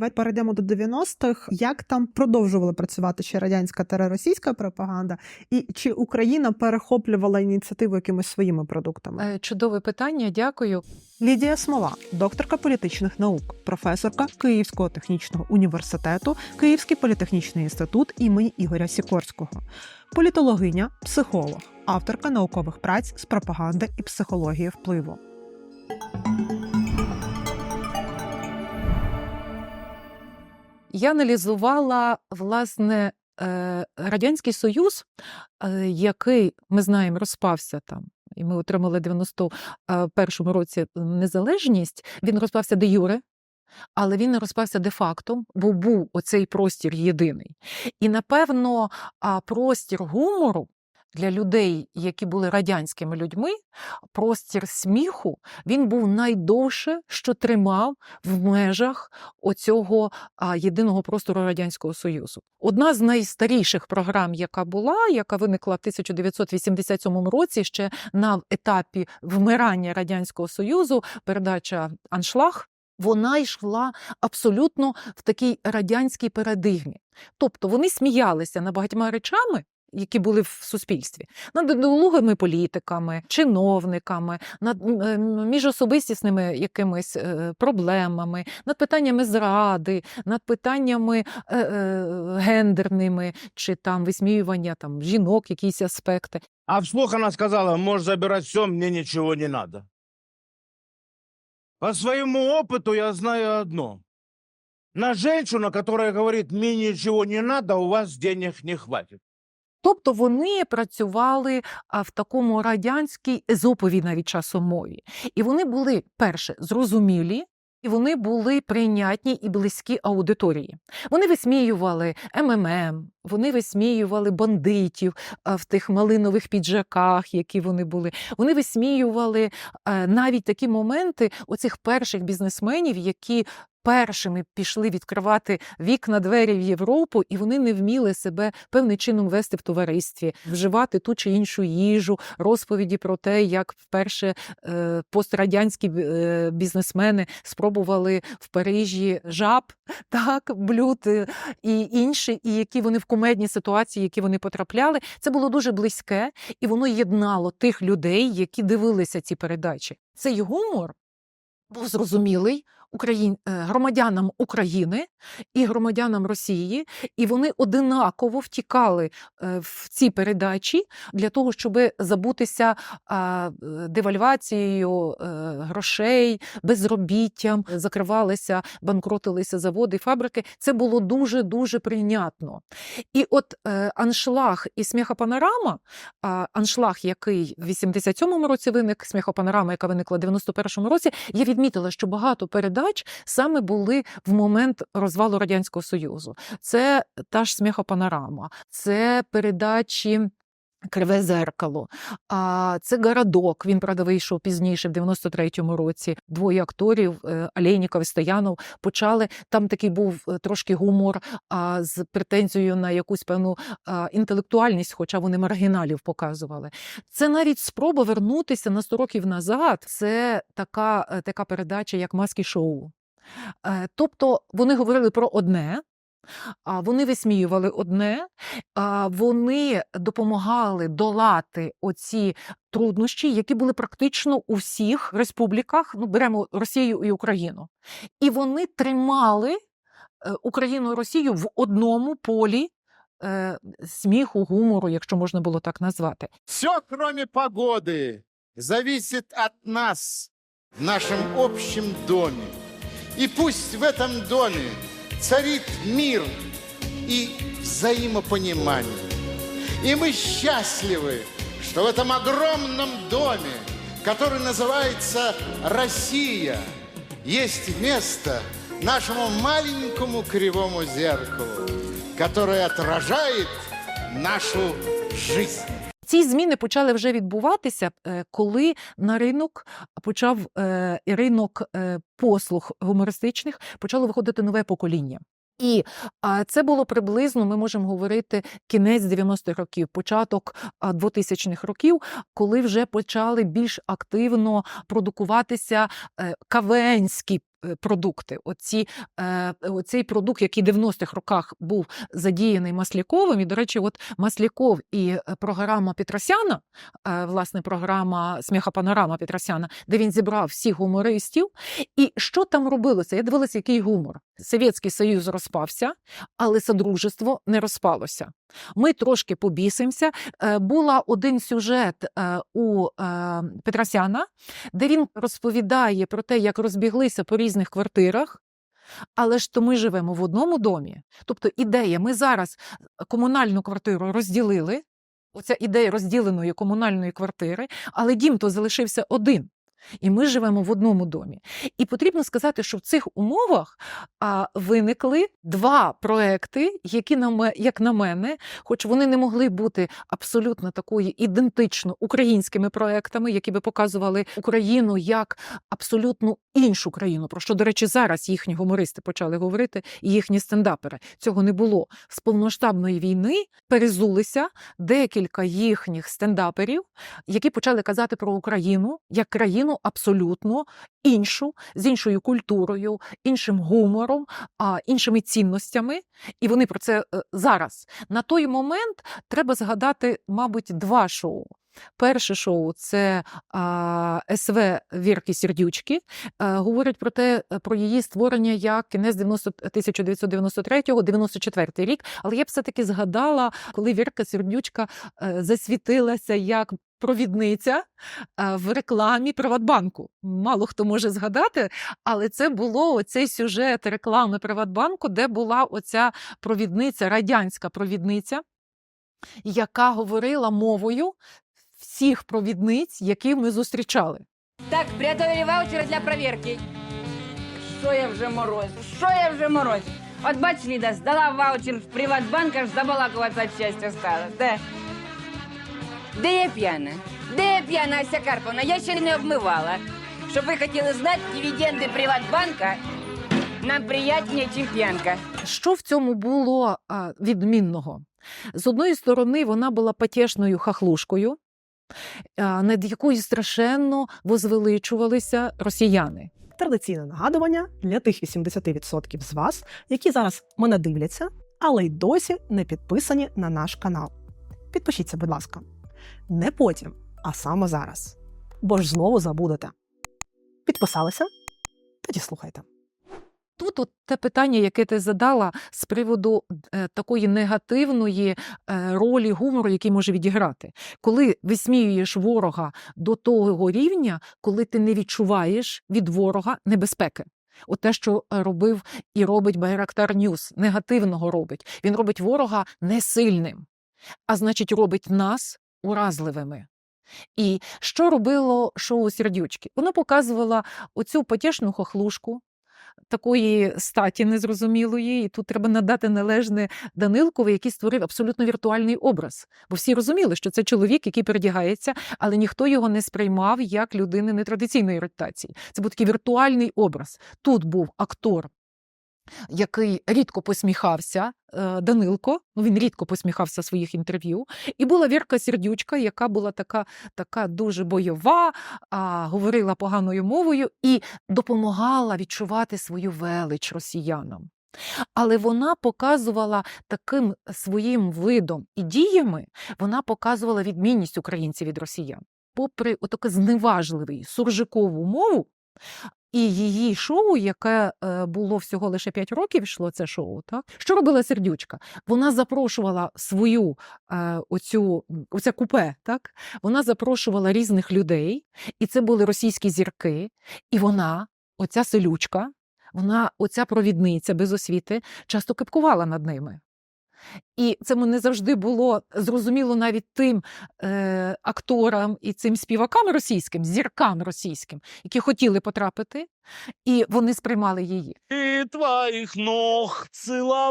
Давайте перейдемо до 90-х. Як там продовжували працювати ще радянська та російська пропаганда, і чи Україна перехоплювала ініціативу якимись своїми продуктами? Е, Чудове питання, дякую. Лідія Смола, докторка політичних наук, професорка Київського технічного університету, Київський політехнічний інститут імені Ігоря Сікорського, політологиня, психолог, авторка наукових праць з пропаганди і психології впливу. Я аналізувала власне е, радянський союз, е, який ми знаємо, розпався там. І ми отримали в 91-му році незалежність. Він розпався де юре, але він не розпався де-факто, бо був оцей простір єдиний. І напевно, простір гумору для людей, які були радянськими людьми, простір сміху, він був найдовше, що тримав в межах оцього єдиного простору Радянського Союзу. Одна з найстаріших програм, яка була, яка виникла в 1987 році, ще на етапі вмирання Радянського Союзу, передача Аншлаг. Вона йшла абсолютно в такій радянській парадигмі. Тобто вони сміялися над багатьма речами, які були в суспільстві, над недолугими політиками, чиновниками, над е, міжособистісними якимись е, проблемами, над питаннями зради, над питаннями е, гендерними чи там висміювання там жінок, якісь аспекти. А вслух она сказала, можешь забирать все, мне ничего не надо. По своему опыту я знаю одно. На женщину, которая говорит, мне ничего не надо, у вас денег не хватит. Тобто вони працювали в такому радянській езоповій навіть часомові. І вони були, перше, зрозумілі, і вони були прийнятні і близькі аудиторії. Вони висміювали МММ, вони висміювали бандитів в тих малинових піджаках, які вони були. Вони висміювали е, навіть такі моменти оцих перших бізнесменів, які першими пішли відкривати вікна двері в Європу, і вони не вміли себе певним чином вести в товаристві, вживати ту чи іншу їжу, розповіді про те, як вперше е, пострадянські е, бізнесмени спробували в Парижі жаб, так, блюд і інші, і які вони в кумедні ситуації, які вони потрапляли. Це було дуже близьке, і воно єднало тих людей, які дивилися ці передачі. Цей гумор був зрозумілий Україн... е, громадянам України і громадянам Росії, і вони одинаково втікали е, в ці передачі для того, щоб забутися девальвацією е, грошей, безробіттям, закривалися, банкротилися заводи, фабрики. Це було дуже дуже прийнятно. І от аншлаг і сміхопанорама, аншлаг, який в 87-му році виник, сміхопанорама, яка виникла в 91-му році, я відмітила, що багато передач саме були в момент розвалу Радянського Союзу. Це та ж сміхопанорама, це передачі. Криве зеркало, а це городок. Він правда вийшов пізніше, в 93-му році. Двоє акторів е, Алєніков і Стоянов почали. Там такий був е, трошки гумор а, з претензією на якусь певну інтелектуальність, хоча вони маргіналів показували. Це навіть спроба вернутися на 100 років назад. Це така, е, така передача, як маски шоу. Е, Тобто вони говорили про одне. А вони висміювали одне, а вони допомагали долати оці труднощі, які були практично у всіх республіках. Ну, беремо Росію і Україну. І вони тримали е, Україну і Росію в одному полі е, сміху, гумору, якщо можна було так назвати. Все, кроме погоды, зависит от нас в нашем общем доме. И пусть в этом доме царит мир и взаимопонимание. И мы счастливы, что в этом огромном доме, который называется Россия, есть место нашему маленькому кривому зеркалу, которое отражает нашу жизнь. Ці зміни почали вже відбуватися, е, коли на ринок почав е, ринок е, послуг гумористичних почало виходити нове покоління. І це було приблизно, ми можемо говорити, кінець 90-х років, початок а, 2000-х років, коли вже почали більш активно продукуватися кавенські продукти. Оці, е, оцей продукт, який в 90-х роках був задіяний Масляковим. І, до речі, от Масляков і е, програма Петросяна, е, власне, програма Сміха Панорама Петросяна, де він зібрав всіх гумористів. І що там робилося? Я дивилася, який гумор. Совєтський Союз розпався, але Содружество не розпалося. Ми трошки побісимося. Е, Була один сюжет е, у е, Петросяна, де він розповідає про те, як розбіглися по різних квартирах. Але ж то ми живемо в одному домі. Тобто ідея, ми зараз комунальну квартиру розділили, оця ідея розділеної комунальної квартири, але дім то залишився один. І ми живемо в одному домі. І потрібно сказати, що в цих умовах а, виникли два проекти, які на як на мене, хоч вони не могли бути абсолютно такої ідентично українськими проектами, які би показували Україну як абсолютно іншу країну. Про що, до речі, зараз їхні гумористи почали говорити, і їхні стендапери. Цього не було. З повноштабної війни перезулися декілька їхніх стендаперів, які почали казати про Україну як країну абсолютно іншу, з іншою культурою, іншим гумором, а, іншими цінностями. І вони про це е, зараз. На той момент треба згадати, мабуть, два шоу. Перше шоу це а, СВ Вірки Сердючки. Е, говорять про те, е, про її створення як кінець 1993-94 рік. Але я б все-таки згадала, коли Вірка Сердючка е, засвітилася як провідниця в рекламі Приватбанку. Мало хто може згадати, але це було оцей сюжет реклами Приватбанку, де була оця провідниця, радянська провідниця, яка говорила мовою всіх провідниць, яких ми зустрічали. Так, приготовили ваучери для проверки. Що я вже морозь? Що я вже морозь? От бач, Ліда, здала ваучер в Приватбанк, аж забалакуватися від щастя стала. Де? Де я п'яна? Де я п'яна, Ася Карповна? Я ще не обмивала. Щоб ви хотіли знати, дивіденди Приватбанка нам приятніше, ніж п'янка. Що в цьому було а, відмінного? З одної сторони, вона була потішною хахлушкою, над якою страшенно возвеличувалися росіяни. Традиційне нагадування для тих 80% з вас, які зараз мене дивляться, але й досі не підписані на наш канал. Підпишіться, будь ласка. Не потім, а саме зараз. Бо ж знову забудете. Підписалися? Тоді слухайте. Тут те питання, яке ти задала з приводу е, такої негативної е, ролі гумору, який може відіграти. Коли висміюєш ворога до того рівня, коли ти не відчуваєш від ворога небезпеки. От те, що е, робив і робить Байрактар Ньюс, негативного робить. Він робить ворога несильним, а значить, робить нас уразливими. І що робило шоу Сердючки? Воно показувало оцю потішну хохлушку, такої статі незрозумілої, і тут треба надати належне Данилкові, який створив абсолютно віртуальний образ. Бо всі розуміли, що це чоловік, який передягається, але ніхто його не сприймав як людини нетрадиційної орієнтації. Це був такий віртуальний образ. Тут був актор. Який рідко посміхався е, Данилко, ну він рідко посміхався своїх інтерв'ю. І була Вірка Сердючка, яка була така, така дуже бойова, а, говорила поганою мовою і допомагала відчувати свою велич росіянам. Але вона показувала таким своїм видом і діями, вона показувала відмінність українців від росіян. Попри отаку зневажливий суржикову мову, і її шоу, яке е, було всього лише 5 років, йшло це шоу. Так що робила сердючка? Вона запрошувала свою е, оцю оце купе, так вона запрошувала різних людей, і це були російські зірки. І вона, оця селючка, вона, оця провідниця без освіти, часто кипкувала над ними. І це не завжди було зрозуміло навіть тим е, акторам і цим співакам російським, зіркам російським, які хотіли потрапити, і вони сприймали її. И твоих ног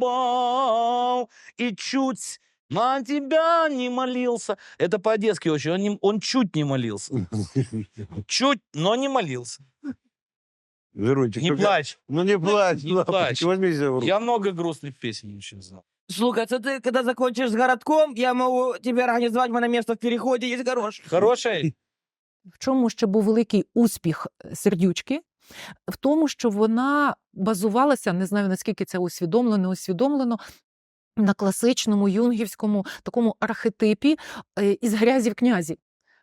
целовал, и чуть на тебя не молился. Это по-одесски очень. Он, не- он чуть не молился. Чуть, но не молился. Верунчик, Не только- плачь. Ну не плачь, Не плачь. возьми. Я много грустных песен очень знал. Слухай, це ти, коли закончиш з городком, я можу тебе організувати мене місце в переході, є хороше. Хорошая? В чому ще був великий успіх е, сердючки? в тому, що вона базувалася, не знаю наскільки це усвідомлено, не усвідомлено. На класичному юнгівському такому архетипі е, із грязів князів.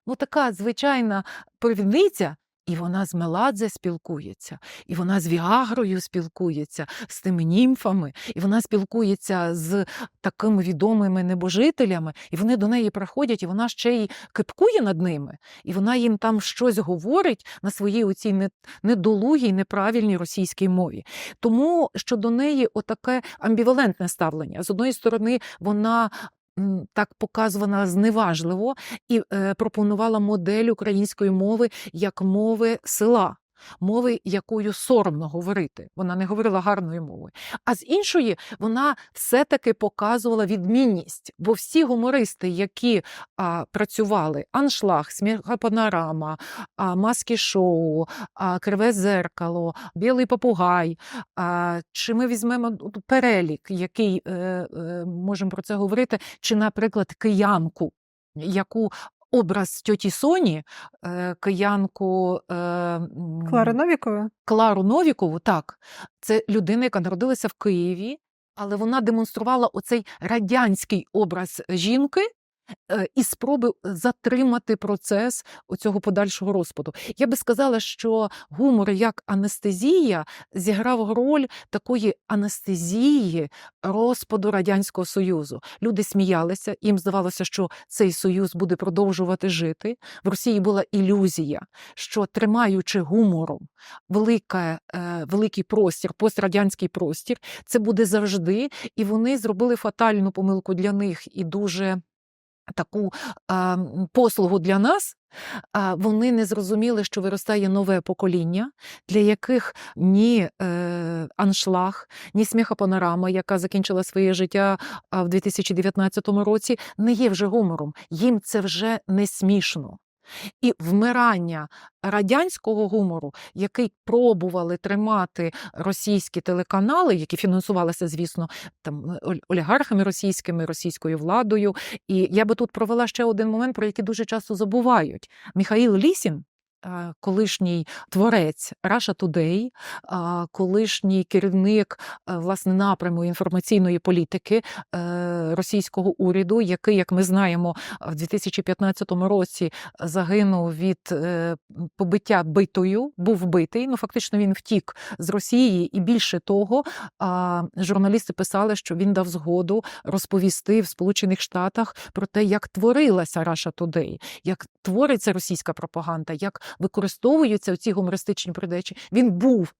Ну, така звичайна провідниця, і вона з Меладзе спілкується, і вона з Віагрою спілкується, з тими німфами, і вона спілкується з такими відомими небожителями, і вони до неї приходять, і вона ще й кипкує над ними, і вона їм там щось говорить на своїй оцій не- недолугій, неправильній російській мові. Тому що до неї отаке амбівалентне ставлення. З одної сторони, вона. Так показувана зневажливо і е, пропонувала модель української мови як мови села, мови, якою соромно говорити. Вона не говорила гарною мовою. А з іншої, вона все-таки показувала відмінність. Бо всі гумористи, які а, працювали, аншлаг, сміхопанорама, а, маски шоу, а, криве зеркало, білий попугай. А, чи ми візьмемо перелік, який е, е, можемо про це говорити, чи, наприклад, киянку, яку образ тьоті Соні, е, киянку м, Клара Новікова? Клару Новікову, так, це людина, яка народилася в Києві, але вона демонструвала оцей радянський образ жінки. Е, І спроби затримати процес оцього подальшого розпаду. Я би сказала, що гумор як анестезія зіграв роль такої анестезії розпаду Радянського Союзу. Люди сміялися, їм здавалося, що цей союз буде продовжувати жити. В Росії була ілюзія, що тримаючи гумором велика, е, великий простір, пострадянський простір, це буде завжди. І вони зробили фатальну помилку для них і дуже таку а, послугу для нас. А вони не зрозуміли, що виростає нове покоління, для яких ні е, аншлаг, ні сміхопанорама, яка закінчила своє життя в 2019 році, не є вже гумором. Їм це вже не смішно. І вмирання радянського гумору, який пробували тримати російські телеканали, які фінансувалися, звісно, там е, олігархами російськими, російською владою. І я би тут провела ще один момент, про який дуже часто забувають. Міхаїл Лісін. Колишній творець Russia Today, колишній керівник е, власне напряму інформаційної політики е, російського уряду, який, як ми знаємо, в 2015 році загинув від е, побиття битою, був вбитий. Ну фактично він втік з Росії, і більше того, журналісти писали, що він дав згоду розповісти в Сполучених Штатах про те, як творилася Russia Today, як твориться російська пропаганда, як використовуються ці гумористичні передачі. Він був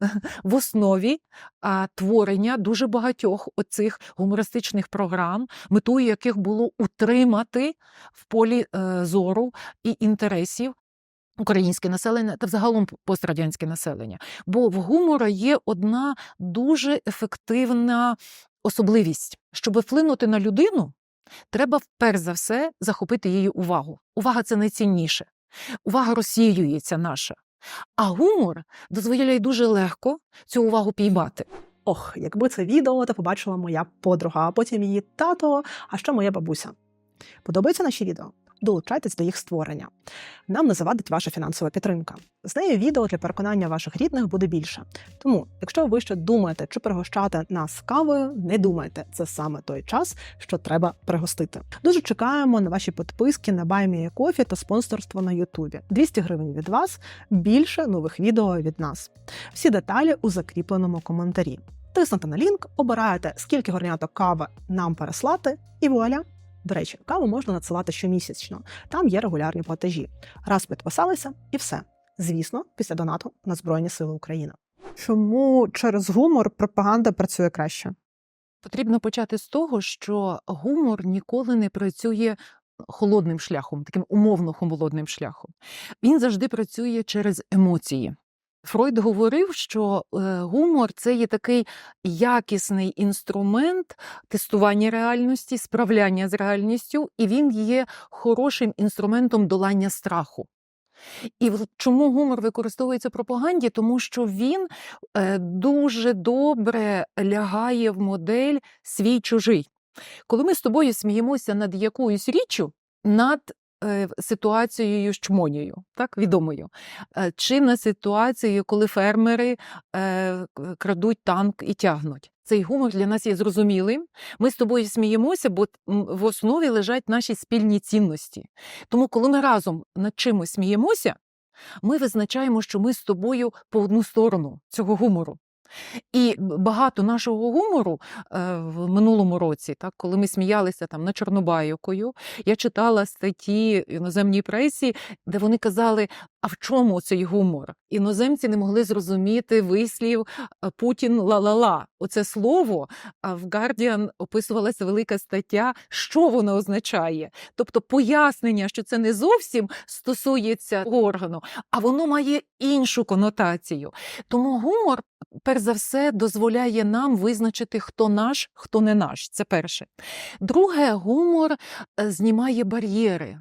в основі а, творення дуже багатьох оцих гумористичних програм, метою яких було утримати в полі е, зору і інтересів. Українське населення та взагалом пострадянське населення. Бо в гумора є одна дуже ефективна особливість. Щоб вплинути на людину, треба перш за все захопити її увагу. Увага це найцінніше. Увага розсіюється наша. А гумор дозволяє дуже легко цю увагу піймати. Ох, якби це відео, то побачила моя подруга, а потім її тато, а ще моя бабуся. Подобаються наші відео? Долучайтесь до їх створення. Нам не завадить ваша фінансова підтримка. З нею відео для переконання ваших рідних буде більше. Тому, якщо ви ще думаєте, чи пригощати нас кавою, не думайте, це саме той час, що треба пригостити. Дуже чекаємо на ваші підписки на BuyMeACoffee та спонсорство на Ютубі. 200 гривень від вас, більше нових відео від нас. Всі деталі у закріпленому коментарі. Тиснете на лінк, обираєте, скільки горняток кави нам переслати, і вуаля! До речі, каву можна надсилати щомісячно. Там є регулярні платежі. Раз підписалися, і все. Звісно, після донату на Збройні Сили України. Чому через гумор пропаганда працює краще? Потрібно почати з того, що гумор ніколи не працює холодним шляхом, таким умовно холодним шляхом. Він завжди працює через емоції. Фройд говорив, що е, гумор це є такий якісний інструмент тестування реальності, справляння з реальністю, і він є хорошим інструментом долання страху. І чому гумор використовується в пропаганді? Тому що він е, дуже добре лягає в модель свій чужий. Коли ми з тобою сміємося над якоюсь річчю, над ситуацією з чмонею, так відомою, е, чи на ситуацією, коли фермери е, крадуть танк і тягнуть. Цей гумор для нас є зрозумілим. Ми з тобою сміємося, бо в основі лежать наші спільні цінності. Тому, коли ми разом над чимось сміємося, ми визначаємо, що ми з тобою по одну сторону цього гумору. І багато нашого гумору е, в минулому році, так, коли ми сміялися там над Чорнобайокою, я читала статті іноземній пресі, де вони казали, а в чому цей гумор? Іноземці не могли зрозуміти вислів е, Путін ла-ла-ла. Оце слово в Guardian описувалася велика стаття, що воно означає. Тобто пояснення, що це не зовсім стосується органу, а воно має іншу конотацію. Тому гумор, перш за все, дозволяє нам визначити, хто наш, хто не наш. Це перше. Друге, гумор е, знімає бар'єри.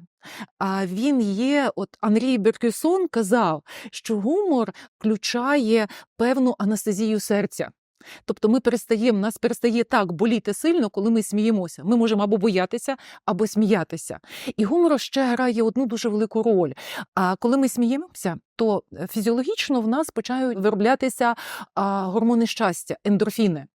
А він є, от Андрій Беркюсон казав, що гумор включає певну анестезію серця. Тобто ми перестаємо, нас перестає так боліти сильно, коли ми сміємося. Ми можемо або боятися, або сміятися. І гумор ще грає одну дуже велику роль. А коли ми сміємося, то е, фізіологічно в нас почають вироблятися гормони щастя, ендорфіни.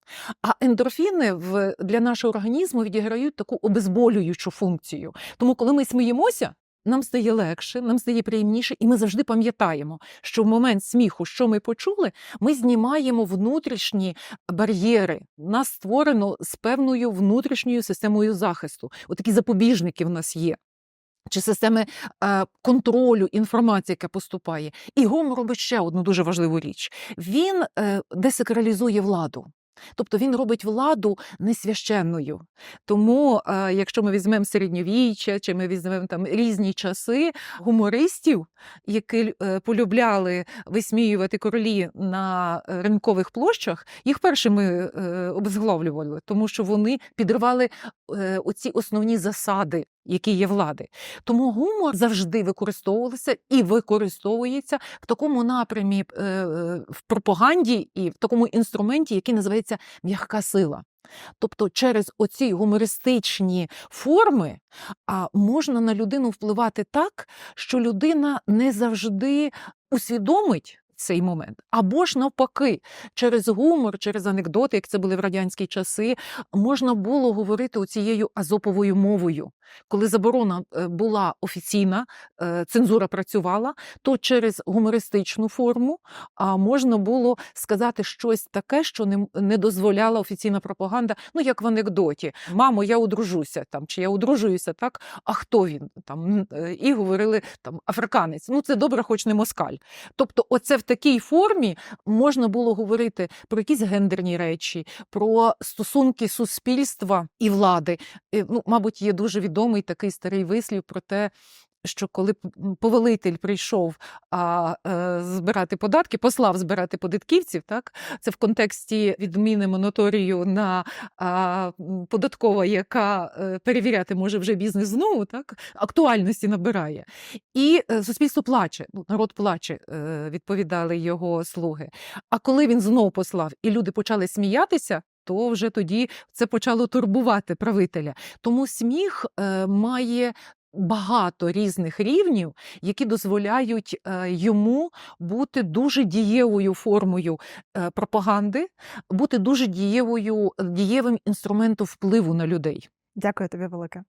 А ендорфіни в, для нашого організму відіграють таку обезболюючу функцію. Тому, коли ми сміємося, нам стає легше, нам стає приємніше, і ми завжди пам'ятаємо, що в момент сміху, що ми почули, ми знімаємо внутрішні бар'єри. Нас створено з певною внутрішньою системою захисту. Отакі запобіжники в нас є. Чи системи е, контролю інформації, яка поступає. І гумор робить ще одну дуже важливу річ. Він е, десакралізує владу. Тобто він робить владу несвященною. Тому, е, якщо ми візьмемо середньовіччя, чи ми візьмемо там різні часи гумористів, які е, полюбляли висміювати королі на е, ринкових площах, їх першими обезглавлювали, тому що вони підривали оці основні засади, які є влади. Тому гумор завжди використовувався і використовується в такому напрямі е, е, в пропаганді і в такому інструменті, який називається м'яка сила. Тобто через оці гумористичні форми а, можна на людину впливати так, що людина не завжди усвідомить цей момент. Або ж навпаки, через гумор, через анекдоти, як це були в радянські часи, можна було говорити цією азоповою мовою. Коли заборона е, була офіційна, е, цензура працювала, то через гумористичну форму можна було сказати щось таке, що не, дозволяла офіційна пропаганда. Ну, як в анекдоті: Мамо, я одружуся там, чи я одружуюся, так? А хто він? Там, е, і говорили там африканець. Ну, це добре, хоч не москаль. Тобто, оце в такій формі можна було говорити про якісь гендерні речі, про стосунки суспільства і влади. Ну, мабуть, є дуже відомий такий старий вислів про те, що коли повелитель прийшов а, е, збирати податки, послав збирати податківців, так це в контексті відміни моноторію на а, податкова, яка е, перевіряти може вже бізнес знову, так актуальності набирає. І е, суспільство плаче, ну, народ плаче, е, відповідали його слуги. А коли він знов послав, і люди почали сміятися. То вже тоді це почало турбувати правителя. Тому сміх е, має багато різних рівнів, які дозволяють е, йому бути дуже дієвою формою е, пропаганди, бути дуже дієвою, дієвим інструментом впливу на людей. Дякую тобі велике.